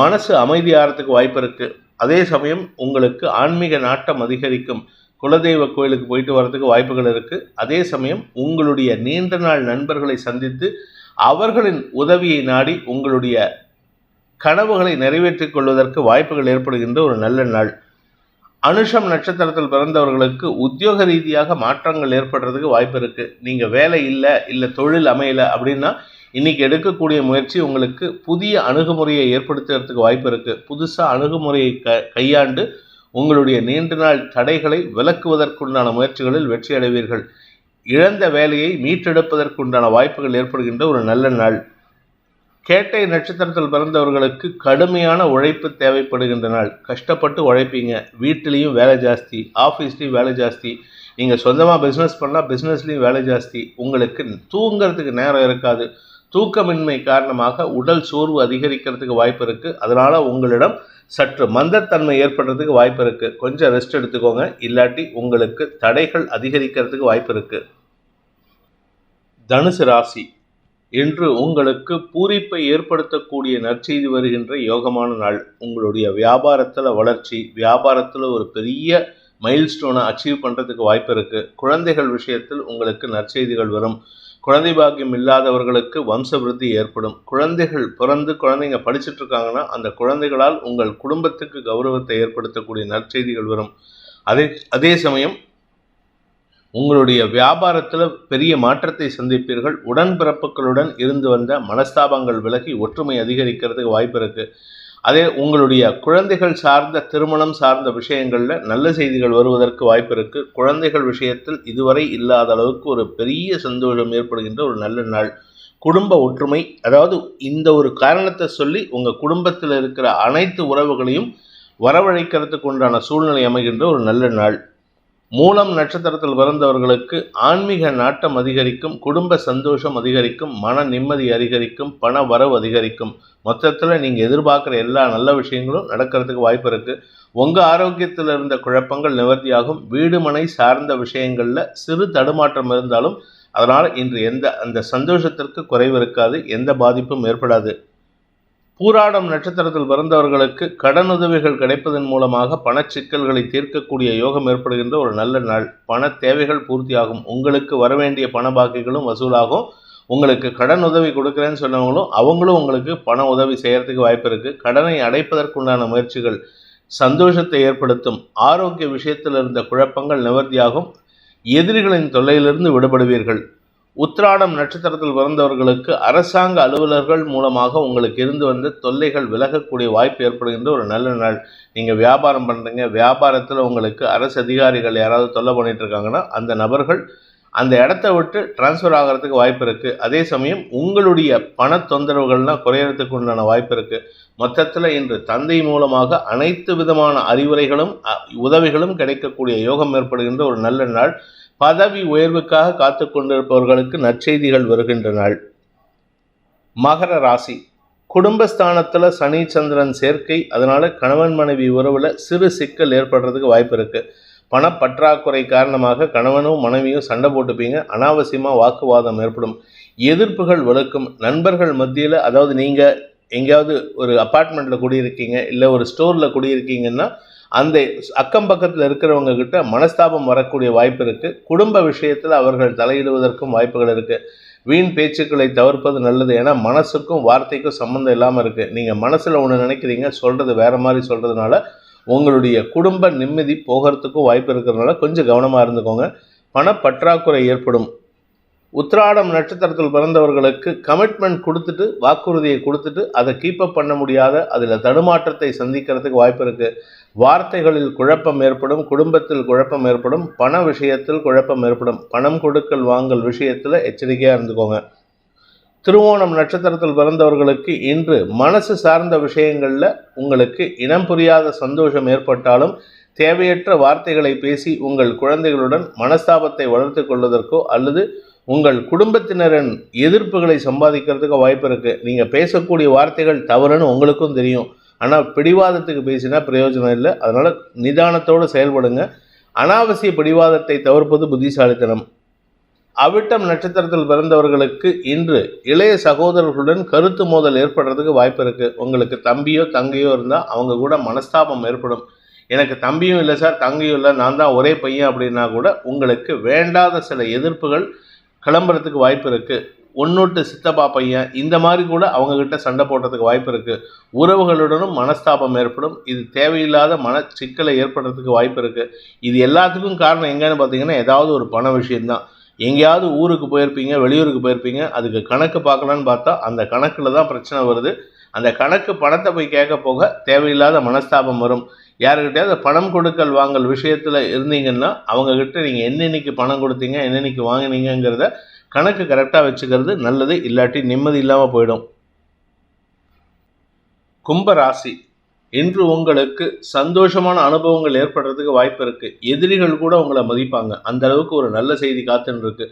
மனசு அமைதியாகிறதுக்கு வாய்ப்பு இருக்குது அதே சமயம் உங்களுக்கு ஆன்மீக நாட்டம் அதிகரிக்கும். குலதெய்வ கோயிலுக்கு போயிட்டு வரதுக்கு வாய்ப்புகள் இருக்குது அதே சமயம் உங்களுடைய நீண்ட நாள் நண்பர்களை சந்தித்து அவர்களின் உதவியை நாடி உங்களுடைய கனவுகளை நிறைவேற்றிக் கொள்வதற்கு வாய்ப்புகள் ஏற்படுகின்ற ஒரு நல்ல நாள். அனுஷம் நட்சத்திரத்தில் பிறந்தவர்களுக்கு உத்தியோக ரீதியாக மாற்றங்கள் ஏற்படுறதுக்கு வாய்ப்பு இருக்குது நீங்கள் வேலை இல்லை இல்லை தொழில் அமையலை அப்படின்னா இன்னைக்கு எடுக்கக்கூடிய முயற்சி உங்களுக்கு புதிய அணுகுமுறையை ஏற்படுத்துறதுக்கு வாய்ப்பு இருக்குது புதுசாக அணுகுமுறையை க கையாண்டு உங்களுடைய நீண்ட நாள் தடைகளை விலக்குவதற்குண்டான முயற்சிகளில் வெற்றி அடைவீர்கள் இழந்த வேலையை மீட்டெடுப்பதற்குண்டான வாய்ப்புகள் ஏற்படுகின்ற ஒரு நல்ல நாள். கேட்டை நட்சத்திரத்தில் பிறந்தவர்களுக்கு கடுமையான உழைப்பு தேவைப்படுகின்ற நாள். கஷ்டப்பட்டு உழைப்பீங்க. வீட்டிலையும் வேலை ஜாஸ்தி ஆஃபீஸ்லேயும் வேலை ஜாஸ்தி. நீங்கள் சொந்தமாக பிஸ்னஸ் பண்ணால் பிஸ்னஸ்லேயும் வேலை ஜாஸ்தி. உங்களுக்கு தூங்கிறதுக்கு நேரம் இருக்காது. தூக்கமின்மை காரணமாக உடல் சோர்வு அதிகரிக்கிறதுக்கு வாய்ப்பு இருக்குது அதனால் உங்களிடம் சற்று மந்தத்தன்மை ஏற்படுறதுக்கு வாய்ப்பு இருக்குது கொஞ்சம் ரெஸ்ட் எடுத்துக்கோங்க. இல்லாட்டி உங்களுக்கு தடைகள் அதிகரிக்கிறதுக்கு வாய்ப்பு இருக்குது தனுசு ராசி. இன்று உங்களுக்கு பூரிப்பை ஏற்படுத்தக்கூடிய நற்செய்தி வருகின்ற யோகமான நாள். உங்களுடைய வியாபாரத்தில் வளர்ச்சி வியாபாரத்தில் ஒரு பெரிய மைல்ஸ்டோனை அச்சீவ் பண்ணுறதுக்கு வாய்ப்பு இருக்குது குழந்தைகள் விஷயத்தில் உங்களுக்கு நற்செய்திகள் வரும். குழந்தை பாக்கியம் இல்லாதவர்களுக்கு வம்ச விருத்தி ஏற்படும். குழந்தைகள் பிறந்து குழந்தைங்க படிச்சுட்டு இருக்காங்கன்னா அந்த குழந்தைகளால் உங்கள் குடும்பத்துக்கு கௌரவத்தை ஏற்படுத்தக்கூடிய நற்செய்திகள் வரும். அதே அதே சமயம் உங்களுடைய வியாபாரத்தில் பெரிய மாற்றத்தை சந்திப்பீர்கள். உடன்பிறப்புகளுடன் இருந்து வந்த மனஸ்தாபங்கள் விலகி ஒற்றுமை அதிகரிக்கிறதுக்கு வாய்ப்பு இருக்குது அதே உங்களுடைய குழந்தைகள் சார்ந்த திருமணம் சார்ந்த விஷயங்களில் நல்ல செய்திகள் வருவதற்கு வாய்ப்பு இருக்குது குழந்தைகள் விஷயத்தில் இதுவரை இல்லாத அளவுக்கு ஒரு பெரிய சந்தோஷம் ஏற்படுகின்ற ஒரு நல்ல நாள். குடும்ப ஒற்றுமை அதாவது இந்த ஒரு காரணத்தை சொல்லி உங்கள் குடும்பத்தில் இருக்கிற அனைத்து உறவுகளையும் வரவழைக்கிறதுக்கு உண்டான சூழ்நிலை அமைகின்ற ஒரு நல்ல நாள். மூலம் நட்சத்திரத்தில் பிறந்தவர்களுக்கு ஆன்மீக நாட்டம் அதிகரிக்கும் குடும்ப சந்தோஷம் அதிகரிக்கும் மன நிம்மதி அதிகரிக்கும் பண வரவு அதிகரிக்கும். மொத்தத்தில் நீங்கள் எதிர்பார்க்குற எல்லா நல்ல விஷயங்களும் நடக்கிறதுக்கு வாய்ப்பு இருக்குது உங்கள் ஆரோக்கியத்தில் இருந்த குழப்பங்கள் நிவர்த்தியாகும். வீடு மனை சார்ந்த விஷயங்களில் சிறு தடுமாற்றம் இருந்தாலும் அதனால் இன்று எந்த அந்த சந்தோஷத்திற்கு குறைவு இருக்காது. எந்த பாதிப்பும் ஏற்படாது. பூராடம் நட்சத்திரத்தில் பிறந்தவர்களுக்கு கடனுதவிகள் கிடைப்பதன் மூலமாக பணச்சிக்கல்களை தீர்க்கக்கூடிய யோகம் ஏற்படுகின்ற ஒரு நல்ல நாள். பண தேவைகள் பூர்த்தியாகும். உங்களுக்கு வரவேண்டிய பண பாக்கிகளும் வசூலாகும். உங்களுக்கு கடன் உதவி கொடுக்குறேன்னு சொன்னவங்களும் அவங்களும் உங்களுக்கு பண உதவி செய்யறதுக்கு வாய்ப்பு இருக்குது கடனை அடைப்பதற்குண்டான முயற்சிகள் சந்தோஷத்தை ஏற்படுத்தும். ஆரோக்கிய விஷயத்தில் இருந்த குழப்பங்கள் நிவர்த்தியாகும். எதிரிகளின் தொல்லையிலிருந்து விடுபடுவீர்கள். உத்ராடம் நட்சத்திரத்தில் பிறந்தவர்களுக்கு அரசாங்க அலுவலர்கள் மூலமாக உங்களுக்கு இருந்து வந்த தொல்லைகள் விலகக்கூடிய வாய்ப்பு ஏற்படுகின்ற ஒரு நல்ல நாள். நீங்கள் வியாபாரம் பண்ணுறீங்க வியாபாரத்தில் உங்களுக்கு அரசு அதிகாரிகள் யாராவது தொல்லை பண்ணிட்டு இருக்காங்கன்னா அந்த நபர்கள் அந்த இடத்த விட்டு டிரான்ஸ்ஃபர் ஆகிறதுக்கு வாய்ப்பு இருக்குது அதே சமயம் உங்களுடைய பண தொந்தரவுகள்லாம் குறையறதுக்கு உண்டான வாய்ப்பு இருக்குது மொத்தத்தில் இன்று தந்தை மூலமாக அனைத்து விதமான அறிவுரைகளும் அ- உதவிகளும் கிடைக்கக்கூடிய யோகம் ஏற்படுகின்ற ஒரு நல்ல நாள். பதவி உயர்வுக்காக காத்து கொண்டிருப்பவர்களுக்கு நற்செய்திகள் வருகின்ற நாள் மகர ராசி. குடும்பஸ்தானத்தில் சனி சந்திரன் சேர்க்கை அதனால் கணவன் மனைவி உறவில் சிறு சிக்கல் ஏற்படுறதுக்கு வாய்ப்பு இருக்குது பணப்பற்றாக்குறை காரணமாக கணவனும் மனைவியும் சண்டை போட்டுப்பீங்க. அனாவசியமாக வாக்குவாதம் ஏற்படும். எதிர்ப்புகள் வலுக்கும். நண்பர்கள் மத்தியில் அதாவது நீங்கள் எங்கேயாவது ஒரு அப்பார்ட்மெண்ட்டில் குடியிருக்கீங்க இல்லை ஒரு ஸ்டோரில் குடியிருக்கீங்கன்னா அந்த அக்கம் பக்கத்தில் இருக்கிறவங்க கிட்ட மனஸ்தாபம் வரக்கூடிய வாய்ப்பு இருக்குது குடும்ப விஷயத்தில் அவர்கள் தலையிடுவதற்கும் வாய்ப்புகள் இருக்குது வீண் பேச்சுக்களை தவிர்ப்பது நல்லது. ஏன்னா மனசுக்கும் வார்த்தைக்கும் சம்மந்தம் இல்லாமல் இருக்குது நீங்கள் மனசில் ஒன்று நினைக்கிறீங்க சொல்கிறது வேறு மாதிரி சொல்கிறதுனால உங்களுடைய குடும்ப நிம்மதி போகிறதுக்கும் வாய்ப்பு இருக்கிறதுனால கொஞ்சம் கவனமாக இருந்துக்கோங்க. பணப்பற்றாக்குறை ஏற்படும். உத்திராடம் நட்சத்திரத்தில் பிறந்தவர்களுக்கு கமிட்மெண்ட் கொடுத்துட்டு வாக்குறுதியை கொடுத்துட்டு அதை கீப்பப் பண்ண முடியாத அதில் தடுமாற்றத்தை சந்திக்கிறதுக்கு வாய்ப்பு இருக்குது வார்த்தைகளில் குழப்பம் ஏற்படும் குடும்பத்தில் குழப்பம் ஏற்படும் பண விஷயத்தில் குழப்பம் ஏற்படும். பணம் கொடுக்கல் வாங்கல் விஷயத்தில் எச்சரிக்கையாக இருந்துக்கோங்க. திருவோணம் நட்சத்திரத்தில் பிறந்தவர்களுக்கு இன்று மனசு சார்ந்த விஷயங்களில் உங்களுக்கு இனம் புரியாத சந்தோஷம் ஏற்பட்டாலும் தேவையற்ற வார்த்தைகளை பேசி உங்கள் குழந்தைகளுடன் மனஸ்தாபத்தை வளர்த்து கொள்வதற்கோ அல்லது உங்கள் குடும்பத்தினரின் எதிர்ப்புகளை சம்பாதிக்கிறதுக்கு வாய்ப்பு இருக்குது நீங்கள் பேசக்கூடிய வார்த்தைகள் தவறுன்னு உங்களுக்கும் தெரியும். ஆனால் பிடிவாதத்துக்கு பேசினா பிரயோஜனம் இல்லை. அதனால் நிதானத்தோடு செயல்படுங்க. அனாவசிய பிடிவாதத்தை தவிர்ப்பது புத்திசாலித்தனம். அவிட்டம் நட்சத்திரத்தில் பிறந்தவர்களுக்கு இன்று இளைய சகோதரர்களுடன் கருத்து மோதல் ஏற்படுறதுக்கு வாய்ப்பு இருக்குது உங்களுக்கு தம்பியோ தங்கையோ இருந்தால் அவங்க கூட மனஸ்தாபம் ஏற்படும். எனக்கு தம்பியும் இல்லை சார் தங்கையும் இல்லை நான் தான் ஒரே பையன் அப்படின்னா கூட உங்களுக்கு வேண்டாத சில எதிர்ப்புகள் கிளம்புறதுக்கு வாய்ப்பு இருக்குது ஒன்னொட்டு சித்தப்பா பையன் இந்த மாதிரி கூட அவங்கக்கிட்ட சண்டை போடுறதுக்கு வாய்ப்பு இருக்குது உறவுகளுடனும் மனஸ்தாபம் ஏற்படும். இது தேவையில்லாத மன சிக்கலை ஏற்படுறதுக்கு வாய்ப்பு இருக்குது இது எல்லாத்துக்கும் காரணம் எங்கன்னு பார்த்தீங்கன்னா ஏதாவது ஒரு பண விஷயம்தான். எங்கேயாவது ஊருக்கு போயிருப்பீங்க வெளியூருக்கு போயிருப்பீங்க அதுக்கு கணக்கு பார்க்கலான்னு பார்த்தா அந்த கணக்கில் தான் பிரச்சனை வருது. அந்த கணக்கு பணத்தை போய் கேட்க போக தேவையில்லாத மனஸ்தாபம் வரும். யாருக்கிட்டையாவது பணம் கொடுக்கல் வாங்கல் விஷயத்தில் இருந்தீங்கன்னா அவங்கக்கிட்ட நீங்கள் என்னென்னைக்கு பணம் கொடுத்தீங்க என்னென்னைக்கு வாங்கினீங்கிறத கணக்கு கரெக்டாக வச்சுக்கிறது நல்லது இல்லாட்டி நிம்மதி இல்லாமல் போயிடும். கும்பராசி இன்று உங்களுக்கு சந்தோஷமான அனுபவங்கள் ஏற்படுறதுக்கு வாய்ப்பு இருக்குது எதிரிகள் கூட உங்களை மதிப்பாங்க. அந்த அளவுக்கு ஒரு நல்ல செய்தி காத்துன்னு இருக்கு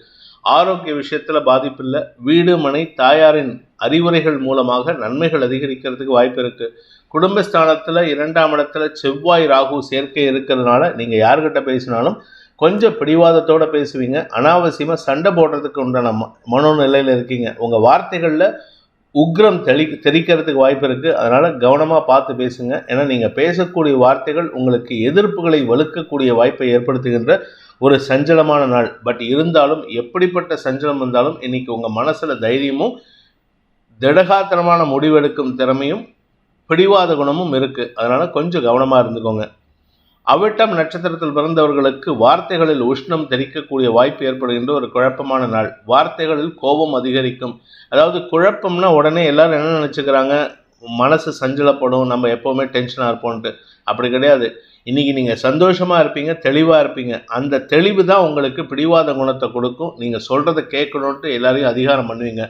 ஆரோக்கிய விஷயத்தில் பாதிப்பு இல்லை. வீடு மனை தாயாரின் அறிவுரைகள் மூலமாக நன்மைகள் அதிகரிக்கிறதுக்கு வாய்ப்பு இருக்குது குடும்பஸ்தானத்தில் இரண்டாம் இடத்துல செவ்வாய் ராகு சேர்க்கை இருக்கிறதுனால நீங்கள் யார்கிட்ட பேசினாலும் கொஞ்சம் பிடிவாதத்தோடு பேசுவீங்க. அனாவசியமாக சண்டை போடுறதுக்கு உண்டான ம மனோநிலையில் இருக்கீங்க. உங்கள் வார்த்தைகளில் உக்ரம் தெளி தெரிக்கிறதுக்கு வாய்ப்பு இருக்குது அதனால் கவனமாக பார்த்து பேசுங்க. ஏன்னா நீங்கள் பேசக்கூடிய வார்த்தைகள் உங்களுக்கு எதிர்ப்புகளை வலுக்கக்கூடிய வாய்ப்பை ஏற்படுத்துகின்ற ஒரு சஞ்சலமான நாள். பட் இருந்தாலும் எப்படிப்பட்ட சஞ்சலம் வந்தாலும் இன்னைக்கு உங்கள் மனசில் தைரியமும் திடகாத்திரமான முடிவெடுக்கும் திறமையும் பிடிவாத குணமும் இருக்குது அதனால் கொஞ்சம் கவனமாக இருந்துக்கோங்க. அவிட்டம் நட்சத்திரத்தில் பிறந்தவர்களுக்கு வார்த்தைகளில் உஷ்ணம் தெரிக்கக்கூடிய வாய்ப்பு ஏற்படுகின்ற ஒரு குழப்பமான நாள். வார்த்தைகளில் கோபம் அதிகரிக்கும். அதாவது குழப்பம்னா உடனே எல்லாரும் என்ன நினச்சிக்கிறாங்க? மனசு சஞ்சலப்படும். நம்ம எப்போவுமே டென்ஷனாக இருப்போம்ன்ட்டு. அப்படி கிடையாது. இன்றைக்கி நீங்கள் சந்தோஷமாக இருப்பீங்க தெளிவாக இருப்பீங்க. அந்த தெளிவு தான் உங்களுக்கு பிடிவாத குணத்தை கொடுக்கும். நீங்கள் சொல்கிறத கேட்கணுன்ட்டு எல்லாரையும் அதிகாரம் பண்ணுவீங்க.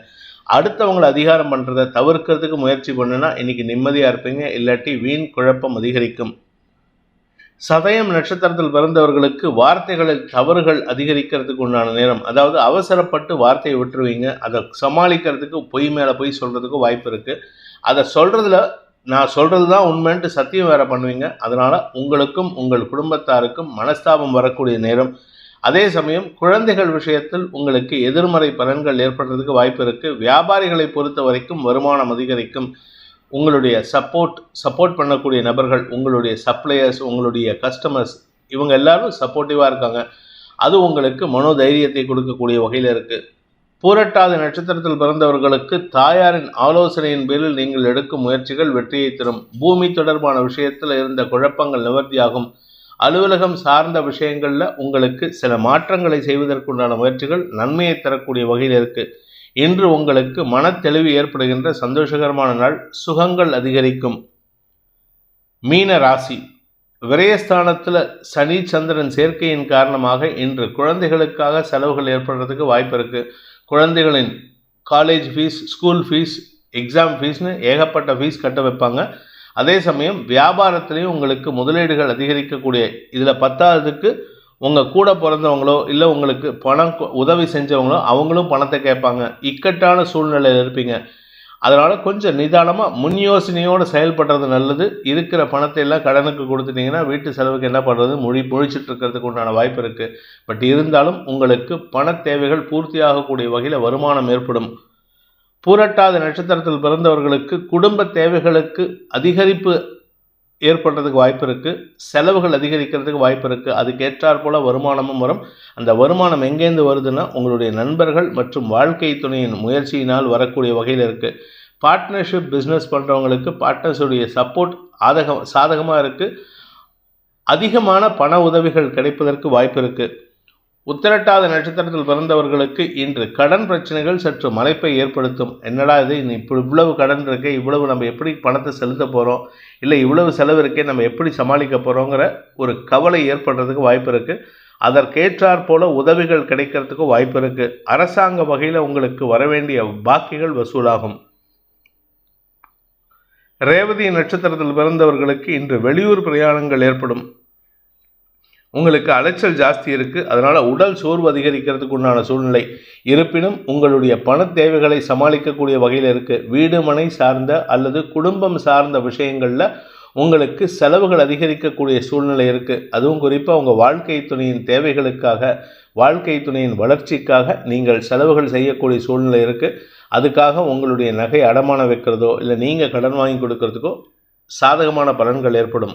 அடுத்தவங்களை அதிகாரம் பண்ணுறதை தவிர்க்கிறதுக்கு முயற்சி பண்ணுன்னா இன்றைக்கி நிம்மதியாக இருப்பீங்க. இல்லாட்டி வீண் குழப்பம் அதிகரிக்கும். சதயம் நட்சத்திரத்தில் பிறந்தவர்களுக்கு வார்த்தைகளில் தவறுகள் அதிகரிக்கிறதுக்கு உண்டான நேரம். அதாவது அவசரப்பட்டு வார்த்தையை விட்டுருவீங்க. அதை சமாளிக்கிறதுக்கு பொய் மேலே பொய் சொல்கிறதுக்கு வாய்ப்பு இருக்குது அதை சொல்கிறதுல நான் சொல்கிறது தான் உண்மைன்ட்டு சத்தியம் வேறு பண்ணுவீங்க. அதனால் உங்களுக்கும் உங்கள் குடும்பத்தாருக்கும் மனஸ்தாபம் வரக்கூடிய நேரம். அதே சமயம் குழந்தைகள் விஷயத்தில் உங்களுக்கு எதிர்மறை பலன்கள் ஏற்படுறதுக்கு வாய்ப்பு இருக்குது வியாபாரிகளை பொறுத்த வரைக்கும் வருமானம் அதிகரிக்கும். உங்களுடைய சப்போர்ட் சப்போர்ட் பண்ணக்கூடிய நபர்கள் உங்களுடைய சப்ளையர்ஸ் உங்களுடைய கஸ்டமர்ஸ் இவங்க எல்லாரும் சப்போர்ட்டிவாக இருக்காங்க. அது உங்களுக்கு மனோதைரியத்தை கொடுக்கக்கூடிய வகையில் இருக்குது பூரட்டாத நட்சத்திரத்தில் பிறந்தவர்களுக்கு தாயாரின் ஆலோசனையின் பேரில் நீங்கள் எடுக்கும் முயற்சிகள் வெற்றியை தரும். பூமி தொடர்பான விஷயத்தில் இருந்த குழப்பங்கள் நிவர்த்தியாகும். அலுவலகம் சார்ந்த விஷயங்களில் உங்களுக்கு சில மாற்றங்களை செய்வதற்குண்டான முயற்சிகள் நன்மையை தரக்கூடிய வகையில் இருக்குது இன்று உங்களுக்கு மனத்தெளிவு ஏற்படுகின்ற சந்தோஷகரமான நாள் சுகங்கள் அதிகரிக்கும். மீன ராசி. விரயஸ்தானத்தில் சனி சந்திரன் சேர்க்கையின் காரணமாக இன்று குழந்தைகளுக்காக செலவுகள் ஏற்படுறதுக்கு வாய்ப்பு இருக்குது குழந்தைகளின் college fees school fees exam ஃபீஸ்னு ஏகப்பட்ட ஃபீஸ் கட்ட வைப்பாங்க. அதே சமயம் வியாபாரத்திலையும் உங்களுக்கு முதலீடுகள் அதிகரிக்கக்கூடிய இதில் பத்தாவதுக்கு உங்கள் கூட பிறந்தவங்களோ இல்லை உங்களுக்கு பணம் உதவி செஞ்சவங்களோ அவங்களும் பணத்தை கேட்பாங்க. இக்கட்டான சூழ்நிலையில் இருப்பீங்க. அதனால் கொஞ்சம் நிதானமாக முன் யோசனையோடு செயல்படுறது நல்லது. இருக்கிற பணத்தை எல்லாம் கடனுக்கு கொடுத்துட்டிங்கன்னா வீட்டு செலவுக்கு என்ன பண்ணுறது மொழி முழிச்சிட்டு இருக்கிறதுக்கு உண்டான வாய்ப்பு இருக்குது பட் இருந்தாலும் உங்களுக்கு பண தேவைகள் பூர்த்தியாகக்கூடிய வகையில் வருமானம் ஏற்படும். பூரட்டாத நட்சத்திரத்தில் பிறந்தவர்களுக்கு குடும்ப தேவைகளுக்கு அதிகரிப்பு ஏற்படுறதுக்கு வாய்ப்பு இருக்குது செலவுகள் அதிகரிக்கிறதுக்கு வாய்ப்பு இருக்குது அதுக்கேற்றாற் போல் வருமானமும் வரும். அந்த வருமானம் எங்கேருந்து வருதுன்னா உங்களுடைய நண்பர்கள் மற்றும் வாழ்க்கை துணையின் முயற்சியினால் வரக்கூடிய வகையில் இருக்குது பார்ட்னர்ஷிப் பிஸ்னஸ் பண்ணுறவங்களுக்கு பார்ட்னர்ஸுடைய சப்போர்ட் ஆதகம் சாதகமாக இருக்குது அதிகமான பண உதவிகள் கிடைப்பதற்கு வாய்ப்பு இருக்குது உத்திரட்டாத நட்சத்திரத்தில் பிறந்தவர்களுக்கு இன்று கடன் பிரச்சனைகள் சற்று மலைப்பை ஏற்படுத்தும். என்னடா இது? இன்னும் இப்போ இவ்வளவு கடன் இருக்கே இவ்வளவு நம்ம எப்படி பணத்தை செலுத்த போகிறோம் இல்லை இவ்வளவு செலவு இருக்கே நம்ம எப்படி சமாளிக்க போகிறோங்கிற ஒரு கவலை ஏற்படுறதுக்கு வாய்ப்பு இருக்குது அதற்கேற்றாற் போல உதவிகள் கிடைக்கிறதுக்கு வாய்ப்பு இருக்குது அரசாங்க வகையில் உங்களுக்கு வர வேண்டிய பாக்கிகள் வசூலாகும். ரேவதி நட்சத்திரத்தில் பிறந்தவர்களுக்கு இன்று வெளியூர் பிரயாணங்கள் ஏற்படும். உங்களுக்கு அலைச்சல் ஜாஸ்தி இருக்குது அதனால் உடல் சோர்வு அதிகரிக்கிறதுக்கு உண்டான சூழ்நிலை. இருப்பினும் உங்களுடைய பண தேவைகளை சமாளிக்கக்கூடிய வகையில் இருக்குது வீடு மனை சார்ந்த அல்லது குடும்பம் சார்ந்த விஷயங்களில் உங்களுக்கு செலவுகள் அதிகரிக்கக்கூடிய சூழ்நிலை இருக்குது அதுவும் குறிப்பாக உங்கள் வாழ்க்கை துணையின் தேவைகளுக்காக வாழ்க்கை துணையின் வளர்ச்சிக்காக நீங்கள் செலவுகள் செய்யக்கூடிய சூழ்நிலை இருக்குது அதுக்காக உங்களுடைய நகை அடமானம் வைக்கிறதோ இல்லை நீங்கள் கடன் வாங்கி கொடுக்கறதுக்கோ சாதகமான பலன்கள் ஏற்படும்.